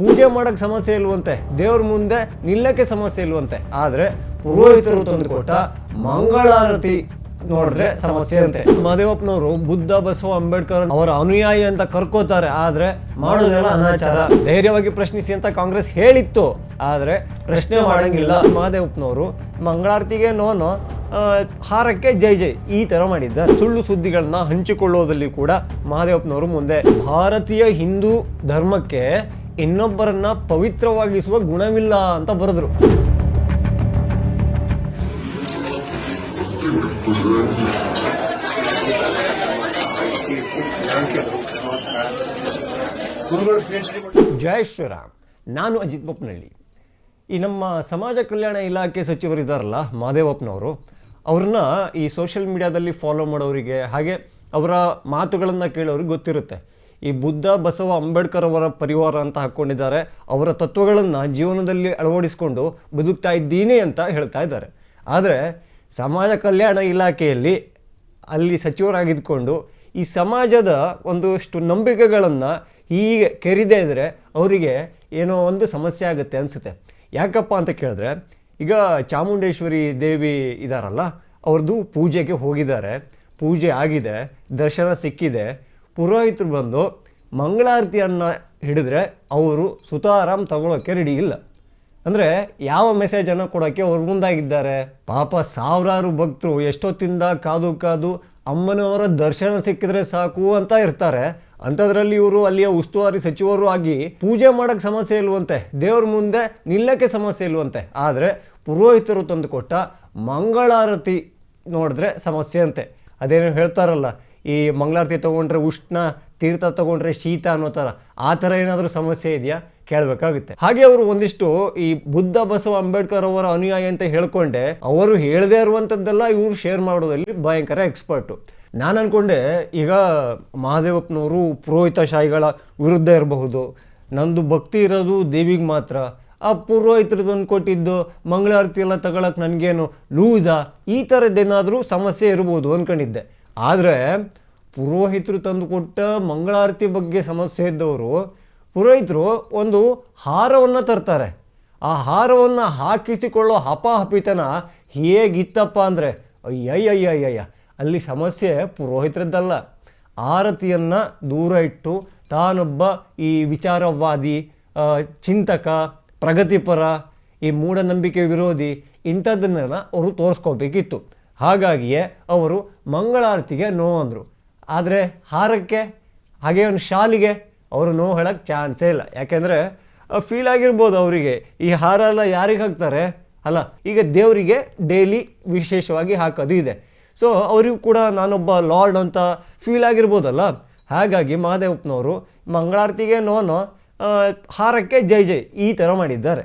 ಪೂಜೆ ಮಾಡಕ್ ಸಮಸ್ಯೆ ಇಲ್ವಂತೆ, ದೇವ್ರ ಮುಂದೆ ನಿಲ್ಲಕ್ಕೆ ಸಮಸ್ಯೆ ಇಲ್ವಂತೆ. ಆದ್ರೆ ಪುರೋಹಿತರು ತಂದುಕೊಟ್ಟ ಮಂಗಳಾರತಿ ನೋಡಿದ್ರೆ ಸಮಸ್ಯೆ ಅಂತೆ. ಮಹದೇವಪ್ಪನವರು ಬುದ್ಧ, ಬಸವ, ಅಂಬೇಡ್ಕರ್ ಅವರ ಅನುಯಾಯಿ ಅಂತ ಕರ್ಕೋತಾರೆ. ಆದ್ರೆ ಮಾಡೋದೆಲ್ಲ ಅನಾಚಾರ. ಧೈರ್ಯವಾಗಿ ಪ್ರಶ್ನಿಸಿ ಅಂತ ಕಾಂಗ್ರೆಸ್ ಹೇಳಿತ್ತು. ಆದ್ರೆ ಪ್ರಶ್ನೆ ಮಾಡಂಗಿಲ್ಲ. ಮಹದೇವಪ್ಪನವರು ಮಂಗಳಾರತಿಗೆ ನೋನು ಹಾರಕ್ಕೆ ಜೈ ಜೈ ಈ ತರ ಮಾಡಿದ್ದ. ಸುಳ್ಳು ಸುದ್ದಿಗಳನ್ನ ಹಂಚಿಕೊಳ್ಳೋದಲ್ಲಿ ಕೂಡ ಮಹದೇವಪ್ಪನವರು ಮುಂದೆ. ಭಾರತೀಯ ಹಿಂದೂ ಧರ್ಮಕ್ಕೆ ಇನ್ನೊಬ್ಬರನ್ನ ಪವಿತ್ರವಾಗಿಸುವ ಗುಣವಿಲ್ಲ ಅಂತ ಬರೆದ್ರು. ಜಯ ಶ್ರೀರಾಮ್. ನಾನು ಅಜಿತ್ ಬೊಪ್ಪನಹಳ್ಳಿ ಈ ನಮ್ಮ ಸಮಾಜ ಕಲ್ಯಾಣ ಇಲಾಖೆ ಸಚಿವರಿದ್ದಾರಲ್ಲ ಮಹದೇವಪ್ಪನವರು ಅವ್ರನ್ನ ಈ ಸೋಷಿಯಲ್ ಮೀಡಿಯಾದಲ್ಲಿ ಫಾಲೋ ಮಾಡೋರಿಗೆ ಹಾಗೆ ಅವರ ಮಾತುಗಳನ್ನು ಕೇಳೋರಿಗೆ ಗೊತ್ತಿರುತ್ತೆ. ಈ ಬುದ್ಧ ಬಸವ ಅಂಬೇಡ್ಕರ್ ಅವರ ಪರಿವಾರ ಅಂತ ಹಾಕ್ಕೊಂಡಿದ್ದಾರೆ ಅವರ ತತ್ವಗಳನ್ನು ಜೀವನದಲ್ಲಿ ಅಳವಡಿಸಿಕೊಂಡು ಬದುಕ್ತಾ ಇದ್ದೀನಿ ಅಂತ ಹೇಳ್ತಾ ಇದ್ದಾರೆ. ಆದರೆ ಸಮಾಜ ಕಲ್ಯಾಣ ಇಲಾಖೆಯಲ್ಲಿ ಅಲ್ಲಿ ಸಚಿವರಾಗಿದ್ದುಕೊಂಡು ಈ ಸಮಾಜದ ಒಂದಷ್ಟು ನಂಬಿಕೆಗಳನ್ನು ಹೀಗೆ ಕೆರಿದೇ ಇದ್ದರೆ ಅವರಿಗೆ ಏನೋ ಒಂದು ಸಮಸ್ಯೆ ಆಗುತ್ತೆ ಅನಿಸುತ್ತೆ. ಯಾಕಪ್ಪ ಅಂತ ಕೇಳಿದ್ರೆ, ಈಗ ಚಾಮುಂಡೇಶ್ವರಿ ದೇವಿ ಇದ್ದಾರಲ್ಲ ಅವ್ರದ್ದು ಪೂಜೆಗೆ ಹೋಗಿದ್ದಾರೆ. ಪೂಜೆ ಆಗಿದೆ, ದರ್ಶನ ಸಿಕ್ಕಿದೆ. ಪುರೋಹಿತರು ಬಂದು ಮಂಗಳಾರತಿಯನ್ನು ಹಿಡಿದ್ರೆ ಅವರು ಸುತಾರಾಮ್ ತಗೊಳ್ಳೋಕ್ಕೆ ರೆಡಿ ಇಲ್ಲ. ಅಂದರೆ ಯಾವ ಮೆಸೇಜನ್ನು ಕೊಡೋಕ್ಕೆ ಅವ್ರು ಮುಂದಾಗಿದ್ದಾರೆ? ಪಾಪ ಸಾವಿರಾರು ಭಕ್ತರು ಎಷ್ಟೊತ್ತಿಂದ ಕಾದು ಕಾದು ಅಮ್ಮನವರ ದರ್ಶನ ಸಿಕ್ಕಿದ್ರೆ ಸಾಕು ಅಂತ ಇರ್ತಾರೆ. ಅಂಥದ್ರಲ್ಲಿ ಇವರು ಅಲ್ಲಿಯ ಉಸ್ತುವಾರಿ ಸಚಿವರು ಆಗಿ ಪೂಜೆ ಮಾಡೋಕ್ಕೆ ಸಮಸ್ಯೆ ಇಲ್ವಂತೆ, ದೇವ್ರ ಮುಂದೆ ನಿಲ್ಲಕ್ಕೆ ಸಮಸ್ಯೆ ಇಲ್ವಂತೆ. ಆದರೆ ಪುರೋಹಿತರು ತಂದುಕೊಟ್ಟ ಮಂಗಳಾರತಿ ನೋಡಿದ್ರೆ ಸಮಸ್ಯೆ ಅಂತೆ. ಅದೇನೋ ಹೇಳ್ತಾರಲ್ಲ ಈ ಮಂಗಳಾರತಿ ತೊಗೊಂಡ್ರೆ ಉಷ್ಣ, ತೀರ್ಥ ತೊಗೊಂಡ್ರೆ ಶೀತ ಅನ್ನೋ ಥರ, ಆ ಥರ ಏನಾದರೂ ಸಮಸ್ಯೆ ಇದೆಯಾ? ಕೇಳಬೇಕಾಗುತ್ತೆ. ಹಾಗೆ ಅವರು ಒಂದಿಷ್ಟು ಈ ಬುದ್ಧ ಬಸವ ಅಂಬೇಡ್ಕರ್ ಅವರ ಅನುಯಾಯಿ ಅಂತ ಹೇಳ್ಕೊಂಡೆ. ಅವರು ಹೇಳದೇ ಇರುವಂಥದ್ದೆಲ್ಲ ಇವರು ಶೇರ್ ಮಾಡೋದ್ರಲ್ಲಿ ಭಯಂಕರ ಎಕ್ಸ್ಪರ್ಟು ನಾನು ಅಂದ್ಕೊಂಡೆ ಈಗ ಮಹಾದೇವಪ್ಪನವರು ಪುರೋಹಿತಶಾಹಿಗಳ ವಿರುದ್ಧ ಇರಬಹುದು. ನಂದು ಭಕ್ತಿ ಇರೋದು ದೇವಿಗೆ ಮಾತ್ರ. ಆ ಪುರೋಹಿತರು ತಂದು ಕೊಟ್ಟಿದ್ದು ಮಂಗಳಾರತಿ ಎಲ್ಲ ತಗೊಳಕ್ಕೆ ನನಗೇನು ಲೂಸಾ? ಈ ಥರದ್ದೇನಾದರೂ ಸಮಸ್ಯೆ ಇರ್ಬೋದು ಅಂದ್ಕೊಂಡಿದ್ದೆ ಆದರೆ ಪುರೋಹಿತರು ತಂದು ಕೊಟ್ಟ ಮಂಗಳಾರತಿ ಬಗ್ಗೆ ಸಮಸ್ಯೆ ಇದ್ದವರು, ಪುರೋಹಿತರು ಒಂದು ಹಾರವನ್ನು ತರ್ತಾರೆ. ಆ ಹಾರವನ್ನು ಹಾಕಿಸಿಕೊಳ್ಳೋ ಹಪಾಹಪಿತನ ಹೇಗಿತ್ತಪ್ಪ ಅಂದರೆ, ಅಯ್ಯಯ್ಯಯ್ಯಯ್ಯ, ಅಲ್ಲಿ ಸಮಸ್ಯೆ ಪುರೋಹಿತರದ್ದಲ್ಲ. ಆರತಿಯನ್ನು ದೂರ ಇಟ್ಟು ತಾನೊಬ್ಬ ಈ ವಿಚಾರವಾದಿ ಚಿಂತಕ, ಪ್ರಗತಿಪರ, ಈ ಮೂಢನಂಬಿಕೆ ವಿರೋಧಿ ಇಂಥದ್ದನ್ನೆಲ್ಲ ಅವರು ತೋರಿಸ್ಕೋಬೇಕಿತ್ತು. ಹಾಗಾಗಿಯೇ ಅವರು ಮಂಗಳಾರತಿಗೆ ನೋ ಅಂದರು. ಆದರೆ ಹಾರಕ್ಕೆ, ಹಾಗೆ ಒಂದು ಶಾಲಿಗೆ ಅವರು ನೋ ಹೇಳೋಕ್ಕೆ ಚಾನ್ಸೇ ಇಲ್ಲ. ಯಾಕೆಂದರೆ ಫೀಲ್ ಆಗಿರ್ಬೋದು ಅವರಿಗೆ. ಈ ಹಾರ ಎಲ್ಲ ಯಾರಿಗೆ ಹಾಕ್ತಾರೆ? ಅಲ್ಲ, ಈಗ ದೇವರಿಗೆ ಡೈಲಿ ವಿಶೇಷವಾಗಿ ಹಾಕೋದು ಇದೆ. ಸೊ ಅವರಿಗೂ ಕೂಡ ನಾನೊಬ್ಬ ಲಾರ್ಡ್ ಅಂತ ಫೀಲ್ ಆಗಿರ್ಬೋದಲ್ಲ? ಹಾಗಾಗಿ ಮಹಾದೇವಪ್ಪನವರು ಮಂಗಳಾರತಿಗೆ ನೋನೋ ಹಾರಕ್ಕೆ ಜೈ ಜೈ ಈ ಥರ ಮಾಡಿದ್ದಾರೆ.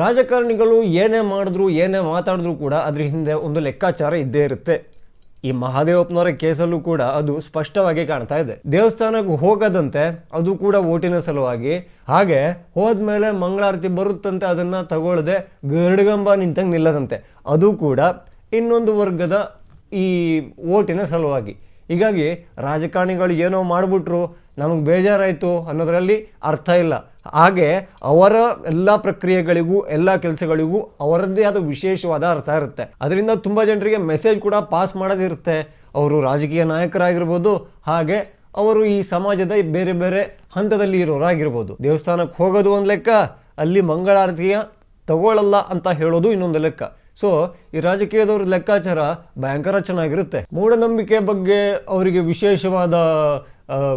ರಾಜಕಾರಣಿಗಳು ಏನೇ ಮಾಡಿದ್ರು, ಏನೇ ಮಾತಾಡಿದ್ರು ಕೂಡ ಅದ್ರ ಹಿಂದೆ ಒಂದು ಲೆಕ್ಕಾಚಾರ ಇದ್ದೇ ಇರುತ್ತೆ. ಈ ಮಹಾದೇವಪ್ಪನವರ ಕೇಸಲ್ಲೂ ಕೂಡ ಅದು ಸ್ಪಷ್ಟವಾಗಿ ಕಾಣ್ತಾ ಇದೆ. ದೇವಸ್ಥಾನಕ್ಕೆ ಹೋಗದಂತೆ ಅದು ಕೂಡ ಓಟಿನ ಸಲುವಾಗಿ. ಹಾಗೆ ಹೋದ್ಮೇಲೆ ಮಂಗಳಾರತಿ ಬರುತ್ತಂತೆ ಅದನ್ನ ತಗೊಳ್ಳದೆ ಗರ್ಡ್ಗಂಬ ನಿಂತಂಗೆ ನಿಲ್ಲದಂತೆ. ಅದು ಕೂಡ ಇನ್ನೊಂದು ವರ್ಗದ ಈ ಓಟಿನ ಸಲುವಾಗಿ. ಹೀಗಾಗಿ ರಾಜಕಾರಣಿಗಳು ಏನೋ ಮಾಡಿಬಿಟ್ರು, ನಮಗೆ ಬೇಜಾರಾಯಿತು ಅನ್ನೋದರಲ್ಲಿ ಅರ್ಥ ಇಲ್ಲ. ಹಾಗೆ ಅವರ ಎಲ್ಲ ಪ್ರಕ್ರಿಯೆಗಳಿಗೂ, ಎಲ್ಲ ಕೆಲಸಗಳಿಗೂ ಅವರದ್ದೇ ಆದ ವಿಶೇಷವಾದ ಅರ್ಥ ಇರುತ್ತೆ. ಅದರಿಂದ ತುಂಬ ಜನರಿಗೆ ಮೆಸೇಜ್ ಕೂಡ ಪಾಸ್ ಮಾಡೋದಿರುತ್ತೆ. ಅವರು ರಾಜಕೀಯ ನಾಯಕರಾಗಿರ್ಬೋದು, ಹಾಗೆ ಅವರು ಈ ಸಮಾಜದ ಬೇರೆ ಬೇರೆ ಹಂತದಲ್ಲಿ ಇರೋರಾಗಿರ್ಬೋದು. ದೇವಸ್ಥಾನಕ್ಕೆ ಹೋಗೋದು ಒಂದು ಲೆಕ್ಕ, ಅಲ್ಲಿ ಮಂಗಳಾರತಿಯ ತಗೊಳ್ಳಲ್ಲ ಅಂತ ಹೇಳೋದು ಇನ್ನೊಂದು ಲೆಕ್ಕ. ಸೊ ಈ ರಾಜಕೀಯದವ್ರ ಲೆಕ್ಕಾಚಾರ ಭಯಂಕರ ಚೆನ್ನಾಗಿರುತ್ತೆ. ಮೂಢನಂಬಿಕೆ ಬಗ್ಗೆ ಅವರಿಗೆ ವಿಶೇಷವಾದ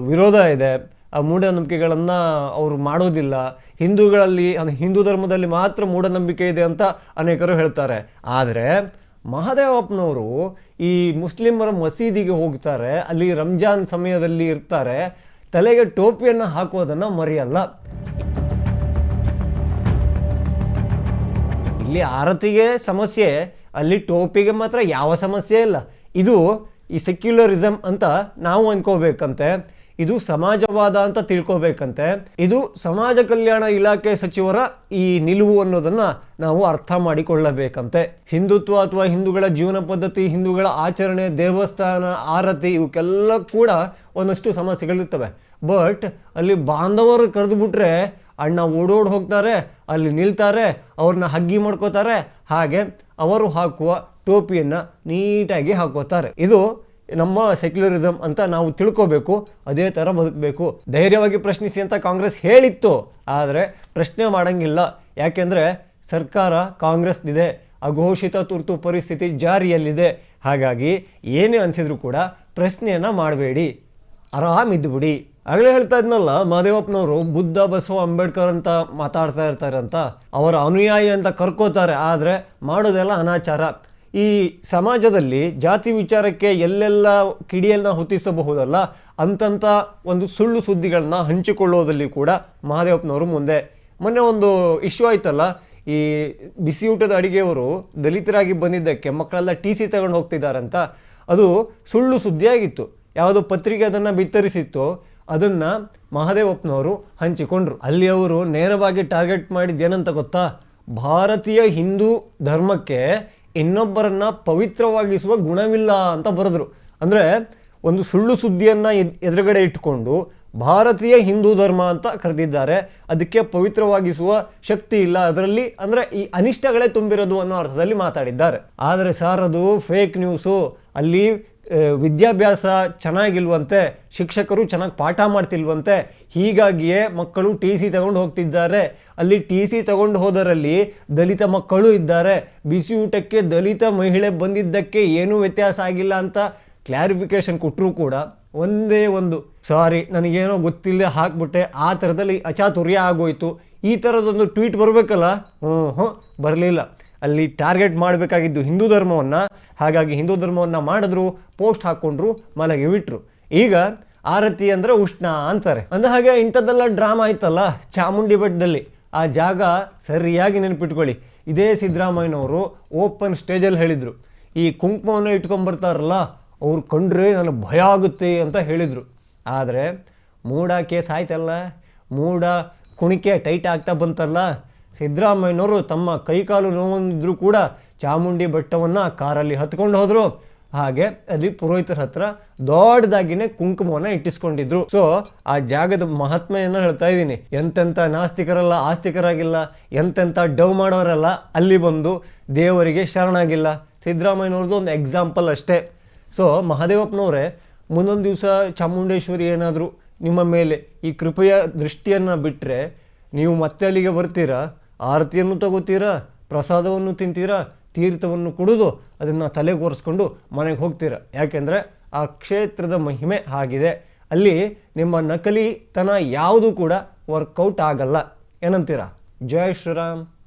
ವಿರೋಧ ಇದೆ. ಆ ಮೂಢನಂಬಿಕೆಗಳನ್ನು ಅವರು ಮಾಡೋದಿಲ್ಲ. ಹಿಂದೂಗಳಲ್ಲಿ, ಅಂದರೆ ಹಿಂದೂ ಧರ್ಮದಲ್ಲಿ ಮಾತ್ರ ಮೂಢನಂಬಿಕೆ ಇದೆ ಅಂತ ಅನೇಕರು ಹೇಳ್ತಾರೆ. ಆದರೆ, ಮಹಾದೇವಪ್ಪನವರು ಈ ಮುಸ್ಲಿಮರ ಮಸೀದಿಗೆ ಹೋಗ್ತಾರೆ. ಅಲ್ಲಿ ರಂಜಾನ್ ಸಮಯದಲ್ಲಿ ಇರ್ತಾರೆ. ತಲೆಗೆ ಟೋಪಿಯನ್ನು ಹಾಕೋದನ್ನು ಮರೆಯಲ್ಲ. ಇಲ್ಲಿ ಆರತಿಗೆ ಸಮಸ್ಯೆ, ಅಲ್ಲಿ ಟೋಪಿಗೆ ಮಾತ್ರ ಯಾವ ಸಮಸ್ಯೆ ಇಲ್ಲ. ಇದು ಈ ಸೆಕ್ಯುಲರಿಸಮ್ ಅಂತ ನಾವು ಅನ್ಕೋಬೇಕಂತೆ, ಇದು ಸಮಾಜವಾದ ಅಂತ ತಿಳ್ಕೋಬೇಕಂತೆ, ಇದು ಸಮಾಜ ಕಲ್ಯಾಣ ಇಲಾಖೆ ಸಚಿವರ ಈ ನಿಲುವು ಅನ್ನೋದನ್ನ ನಾವು ಅರ್ಥ ಮಾಡಿಕೊಳ್ಳಬೇಕಂತೆ. ಹಿಂದುತ್ವ ಅಥವಾ ಹಿಂದೂಗಳ ಜೀವನ ಪದ್ಧತಿ, ಹಿಂದೂಗಳ ಆಚರಣೆ, ದೇವಸ್ಥಾನ, ಆರತಿ, ಇವಕ್ಕೆಲ್ಲ ಕೂಡ ಒಂದಷ್ಟು ಸಮಸ್ಯೆಗಳಿರ್ತವೆ. ಬಟ್ ಅಲ್ಲಿ ಬಾಂಧವರು ಕರೆದು ಬಿಟ್ರೆ ಅಣ್ಣ ಓಡೋಡಿ ಹೋಗ್ತಾರೆ, ಅಲ್ಲಿ ನಿಲ್ತಾರೆ ಅವ್ರನ್ನ ಹಗ್ಗಿ ಮಾಡ್ಕೋತಾರೆ. ಹಾಗೆ ಅವರು ಹಾಕುವ ಟೋಪಿಯನ್ನು ನೀಟಾಗಿ ಹಾಕೋತಾರೆ. ಇದು ನಮ್ಮ ಸೆಕ್ಯುಲರಿಸಮ್ ಅಂತ ನಾವು ತಿಳ್ಕೋಬೇಕು, ಅದೇ ಥರ ಬದುಕಬೇಕು. ಧೈರ್ಯವಾಗಿ ಪ್ರಶ್ನಿಸಿ ಅಂತ ಕಾಂಗ್ರೆಸ್ ಹೇಳಿತ್ತು, ಆದರೆ ಪ್ರಶ್ನೆ ಮಾಡೋಂಗಿಲ್ಲ. ಯಾಕೆಂದರೆ ಸರ್ಕಾರ ಕಾಂಗ್ರೆಸ್ದಿದೆ, ಅಘೋಷಿತ ತುರ್ತು ಪರಿಸ್ಥಿತಿ ಜಾರಿಯಲ್ಲಿದೆ. ಹಾಗಾಗಿ ಏನೇ ಅನಿಸಿದ್ರು ಕೂಡ ಪ್ರಶ್ನೆಯನ್ನು ಮಾಡಬೇಡಿ. ಆರಾಮಿದ್ದು ಬಿಡಿ ಆಗಲೇ ಹೇಳ್ತಾ ಇದ್ನಲ್ಲ ಮಹದೇವಪ್ಪನವರು ಬುದ್ಧ, ಬಸವ, ಅಂಬೇಡ್ಕರ್ ಅಂತ ಮಾತಾಡ್ತಾ ಇರ್ತಾರೆ ಅಂತ ಅವರ ಅನುಯಾಯಿ ಅಂತ ಕರ್ಕೋತಾರೆ, ಆದರೆ ಮಾಡೋದೆಲ್ಲ ಅನಾಚಾರ. ಈ ಸಮಾಜದಲ್ಲಿ ಜಾತಿ ವಿಚಾರಕ್ಕೆ ಎಲ್ಲೆಲ್ಲ ಕಿಡಿಯನ್ನ ಹೊತ್ತಿಸಬಹುದಲ್ಲ ಅಂತಂಥ ಒಂದು ಸುಳ್ಳು ಸುದ್ದಿಗಳನ್ನ ಹಂಚಿಕೊಳ್ಳೋದಲ್ಲಿ ಕೂಡ ಮಹದೇವಪ್ಪನವರು ಮುಂದೆ. ಮೊನ್ನೆ ಒಂದು ಇಶ್ಯೂ ಆಯ್ತಲ್ಲ, ಈ ಬಿಸಿಯೂಟದ ಅಡಿಗೆಯವರು ದಲಿತರಾಗಿ ಬಂದಿದ್ದಕ್ಕೆ ಮಕ್ಕಳೆಲ್ಲ ಟಿ ಸಿ ತಗೊಂಡು ಹೋಗ್ತಿದ್ದಾರಂತ, ಅದು ಸುಳ್ಳು ಸುದ್ದಿಯಾಗಿತ್ತು. ಯಾವುದೋ ಪತ್ರಿಕೆ ಅದನ್ನು ಬಿತ್ತರಿಸಿತ್ತು ಅದನ್ನು ಮಹಾದೇವಪ್ಪನವರು ಹಂಚಿಕೊಂಡ್ರು. ಅಲ್ಲಿ ಅವರು ನೇರವಾಗಿ ಟಾರ್ಗೆಟ್ ಮಾಡಿದ್ದು ಏನಂತ ಗೊತ್ತಾ? ಭಾರತೀಯ ಹಿಂದೂ ಧರ್ಮಕ್ಕೆ ಇನ್ನೊಬ್ಬರನ್ನ ಪವಿತ್ರವಾಗಿಸುವ ಗುಣವಿಲ್ಲ ಅಂತ ಬರೆದ್ರು. ಅಂದರೆ ಒಂದು ಸುಳ್ಳು ಸುದ್ದಿಯನ್ನು ಎದುರುಗಡೆ ಇಟ್ಟುಕೊಂಡು ಭಾರತೀಯ ಹಿಂದೂ ಧರ್ಮ ಅಂತ ಕರೆದಿದ್ದಾರೆ. ಅದಕ್ಕೆ ಪವಿತ್ರವಾಗಿಸುವ ಶಕ್ತಿ ಇಲ್ಲ. ಅದರಲ್ಲಿ ಅಂದರೆ ಈ ಅನಿಷ್ಟಗಳೇ ತುಂಬಿರೋದು ಅನ್ನೋ ಅರ್ಥದಲ್ಲಿ ಮಾತಾಡಿದ್ದಾರೆ. ಆದರೆ ಸರ್ ಅದು ಫೇಕ್ ನ್ಯೂಸು ಅಲ್ಲಿ ವಿದ್ಯಾಭ್ಯಾಸ ಚೆನ್ನಾಗಿಲ್ವಂತೆ, ಶಿಕ್ಷಕರು ಚೆನ್ನಾಗಿ ಪಾಠ ಮಾಡ್ತಿಲ್ವಂತೆ, ಹೀಗಾಗಿಯೇ ಮಕ್ಕಳು ಟಿ ಸಿ ತಗೊಂಡು ಹೋಗ್ತಿದ್ದಾರೆ. ಅಲ್ಲಿ ಟಿ ಸಿ ತಗೊಂಡು ಹೋದರಲ್ಲಿ ದಲಿತ ಮಕ್ಕಳು ಇದ್ದಾರೆ. ಬಿಸಿ ಊಟಕ್ಕೆ ದಲಿತ ಮಹಿಳೆ ಬಂದಿದ್ದಕ್ಕೆ ಏನೂ ವ್ಯತ್ಯಾಸ ಆಗಿಲ್ಲ ಅಂತ ಕ್ಲಾರಿಫಿಕೇಶನ್ ಕೊಟ್ಟರೂ ಕೂಡ ಒಂದೇ ಒಂದು, ಸಾರಿ, ನನಗೇನೋ ಗೊತ್ತಿಲ್ಲದೆ ಹಾಕ್ಬಿಟ್ಟೆ, ಆ ಥರದಲ್ಲಿ ಅಚಾತುರ್ಯ ಆಗೋಯಿತು. ಈ ಥರದೊಂದು ಟ್ವೀಟ್ ಬರಬೇಕಲ್ಲ? ಹ್ಞೂ ಹ್ಞೂ ಬರಲಿಲ್ಲ. ಅಲ್ಲಿ ಟಾರ್ಗೆಟ್ ಮಾಡಬೇಕಾಗಿದ್ದು ಹಿಂದೂ ಧರ್ಮವನ್ನು, ಹಾಗಾಗಿ ಹಿಂದೂ ಧರ್ಮವನ್ನು ಮಾಡಿದ್ರು, ಪೋಸ್ಟ್ ಹಾಕ್ಕೊಂಡ್ರು ಮಲಗಿ ಬಿಟ್ರು. ಈಗ ಆರತಿ ಅಂದರೆ ಉಷ್ಣ ಅಂತಾರೆ. ಅಂದ ಹಾಗೆ ಇಂಥದ್ದೆಲ್ಲ ಡ್ರಾಮಾ ಆಯ್ತಲ್ಲ, ಚಾಮುಂಡಿ ಬೆಟ್ಟದಲ್ಲಿ. ಆ ಜಾಗ ಸರಿಯಾಗಿ ನೆನಪಿಟ್ಕೊಳ್ಳಿ. ಇದೇ ಸಿದ್ದರಾಮಯ್ಯನವರು ಓಪನ್ ಸ್ಟೇಜಲ್ಲಿ ಹೇಳಿದರು. ಈ ಕುಂಕುಮವನ್ನು ಇಟ್ಕೊಂಡ್ಬರ್ತಾರಲ್ಲ, ಅವ್ರು ಕಂಡ್ರೆ ನನಗೆ ಭಯ ಆಗುತ್ತೆ ಅಂತ ಹೇಳಿದರು. ಆದರೆ ಮೂಡ ಕೇಸ್ ಆಯ್ತಲ್ಲ, ಮೂಡ ಕುಣಿಕೆ ಟೈಟ್ ಆಗ್ತಾ ಬಂತಲ್ಲ ಸಿದ್ದರಾಮಯ್ಯನವರು ತಮ್ಮ ಕೈಕಾಲು ನೋವಂದಿದ್ರು ಕೂಡ ಚಾಮುಂಡಿ ಬೆಟ್ಟವನ್ನು ಕಾರಲ್ಲಿ ಹತ್ಕೊಂಡು ಹೋದರು. ಹಾಗೆ ಅಲ್ಲಿ ಪುರೋಹಿತರ ಹತ್ರ ದೊಡ್ಡದಾಗಿನೇ ಕುಂಕುಮವನ್ನು ಇಟ್ಟಿಸ್ಕೊಂಡಿದ್ರು. ಸೊ ಆ ಜಾಗದ ಮಹಾತ್ಮೆಯನ್ನು ಹೇಳ್ತಾ ಇದ್ದೀನಿ. ಎಂತೆಂಥ ನಾಸ್ತಿಕರಲ್ಲ, ಆಸ್ತಿಕರಾಗಿಲ್ಲ ಎಂತೆಂಥ ಡವ್ ಮಾಡೋರಲ್ಲ, ಅಲ್ಲಿ ಬಂದು ದೇವರಿಗೆ ಶರಣಾಗಿಲ್ಲ. ಸಿದ್ದರಾಮಯ್ಯನವ್ರದ್ದು ಒಂದು ಎಕ್ಸಾಂಪಲ್ ಅಷ್ಟೇ. ಸೊ ಮಹಾದೇವಪ್ಪನವರೇ, ಮುಂದೊಂದು ದಿವಸ ಚಾಮುಂಡೇಶ್ವರಿ ಏನಾದರೂ ನಿಮ್ಮ ಮೇಲೆ ಈ ಕೃಪೆಯ ದೃಷ್ಟಿಯನ್ನು ಬಿಟ್ಟರೆ ನೀವು ಮತ್ತೆ ಅಲ್ಲಿಗೆ ಬರ್ತೀರಾ? ಆರತಿಯನ್ನು ತಗೋತೀರಾ, ಪ್ರಸಾದವನ್ನು ತಿಂತೀರಾ, ತೀರ್ಥವನ್ನು ಕುಡಿದು ಅದನ್ನು ತಲೆಗೆ ಒರೆಸ್ಕೊಂಡು ಮನೆಗೆ ಹೋಗ್ತೀರಾ. ಯಾಕೆಂದರೆ ಆ ಕ್ಷೇತ್ರದ ಮಹಿಮೆ ಆಗಿದೆ. ಅಲ್ಲಿ ನಿಮ್ಮ ನಕಲಿತನ ಯಾವುದು ಕೂಡ ವರ್ಕೌಟ್ ಆಗಲ್ಲ. ಏನಂತೀರಾ? ಜೈ ಶ್ರೀರಾಮ್.